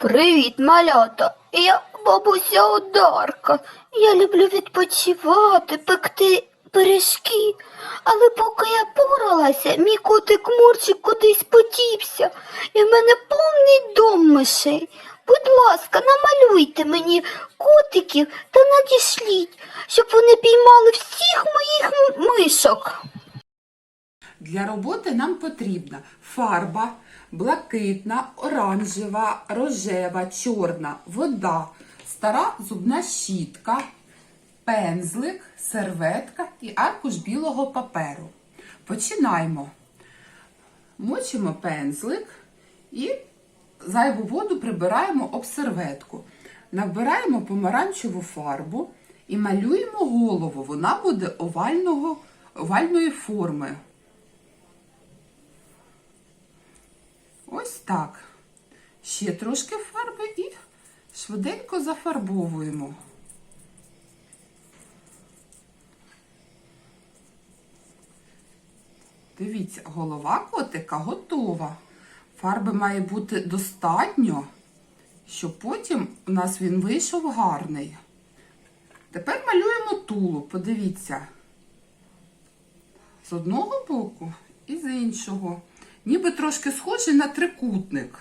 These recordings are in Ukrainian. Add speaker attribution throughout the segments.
Speaker 1: Привіт, малята. Я бабуся Одарка. Я люблю відпочивати, пекти пиріжки. Але поки я поралася, мій котик Мурчик кудись потівся, і в мене повний дом мишей. Будь ласка, намалюйте мені котиків та надішліть, щоб вони піймали всіх моїх мишок.
Speaker 2: Для роботи нам потрібна фарба, блакитна, оранжева, рожева, чорна, вода, стара зубна щітка, пензлик, серветка і аркуш білого паперу. Починаємо. Мочимо пензлик і зайву воду прибираємо об серветку. Набираємо помаранчеву фарбу і малюємо голову. Вона буде овального, овальної форми. Ось так. Ще трошки фарби і швиденько зафарбовуємо. Дивіться, голова котика готова. Фарби має бути достатньо, щоб потім у нас він вийшов гарний. Тепер малюємо тулуб, подивіться. З одного боку і з іншого. Ніби трошки схожий на трикутник.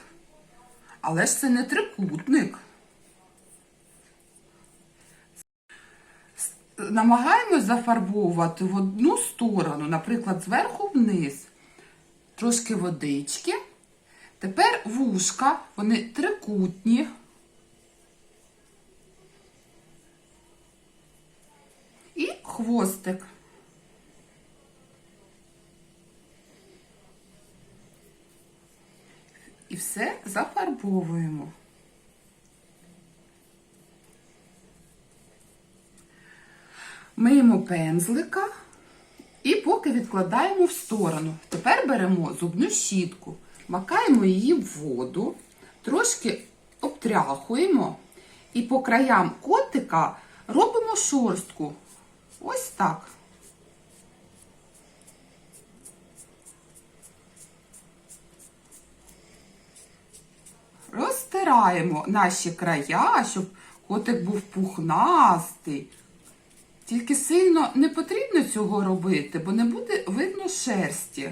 Speaker 2: Але ж це не трикутник. Намагаємось зафарбовувати в одну сторону, наприклад, зверху вниз. Трошки водички. Тепер вушка, вони трикутні. І хвостик. І все зафарбовуємо. Миємо пензлика і поки відкладаємо в сторону. Тепер беремо зубну щітку, макаємо її в воду, трошки обтряхуємо і по краям котика робимо шорстку. Ось так. Розтираємо наші края, щоб котик був пухнастий. Тільки сильно не потрібно цього робити, бо не буде видно шерсті.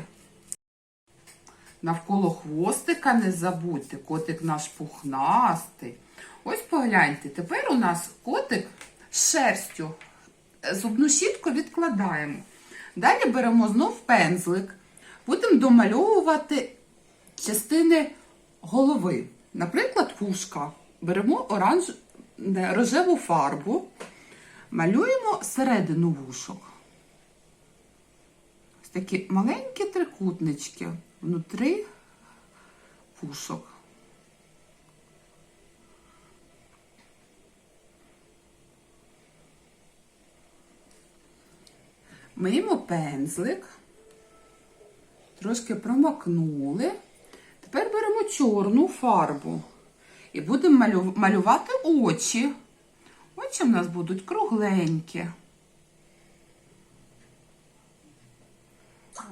Speaker 2: Навколо хвостика не забудьте, котик наш пухнастий. Ось погляньте, тепер у нас котик з шерстю. Зубну щітку відкладаємо. Далі беремо знов пензлик, будемо домальовувати частини голови. Наприклад, вушка. Беремо оранж... рожеву фарбу, малюємо середину вушок. Ось такі маленькі трикутнички внутрі вушок. Миємо пензлик, трошки промокнули. Чорну фарбу і будемо малювати очі. Очі в нас будуть кругленькі.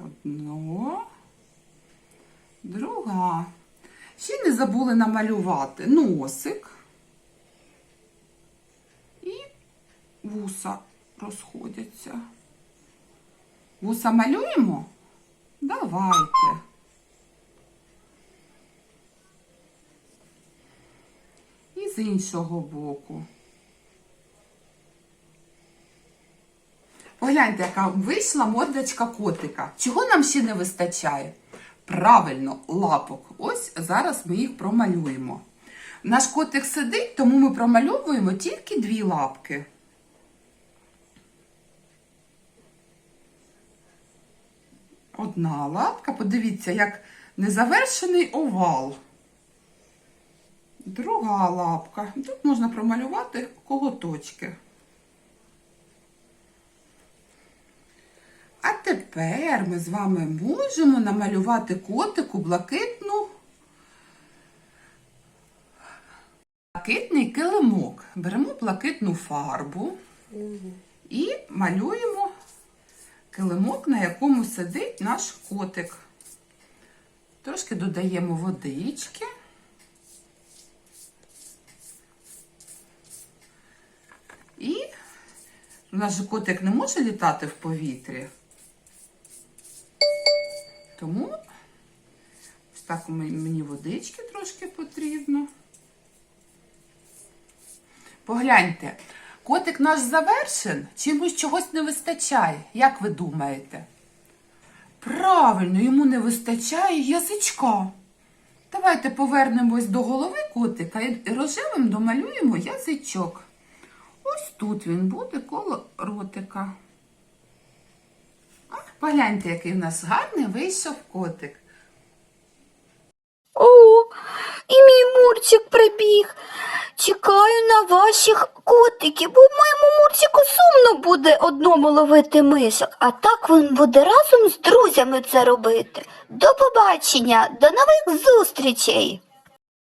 Speaker 2: Одно, друга. Ще не забули намалювати носик і вуса розходяться. Вуса малюємо? Давайте. З іншого боку. Погляньте, яка вийшла мордочка котика. Чого нам ще не вистачає? Правильно, лапок. Ось зараз ми їх промалюємо. Наш котик сидить, тому ми промальовуємо тільки дві лапки. Одна лапка, подивіться, як незавершений овал. Друга лапка. Тут можна промалювати коготочки. А тепер ми з вами можемо намалювати котику блакитну. Блакитний килимок. Беремо блакитну фарбу і малюємо килимок, на якому сидить наш котик. Трошки додаємо водички. І у нас же котик не може літати в повітрі. Тому ось так мені водички трошки потрібно. Погляньте, котик наш завершен, чи йому чогось не вистачає? Як ви думаєте? Правильно, йому не вистачає язичка. Давайте повернемось до голови котика і рожевим домалюємо язичок. Ось тут він буде коло ротика. А, погляньте, який в нас гарний вийшов котик.
Speaker 1: О, і мій Мурчик прибіг. Чекаю на ваших котиків, бо моєму Мурчику сумно буде одному ловити мишок, а так він буде разом з друзями це робити. До побачення, до нових зустрічей!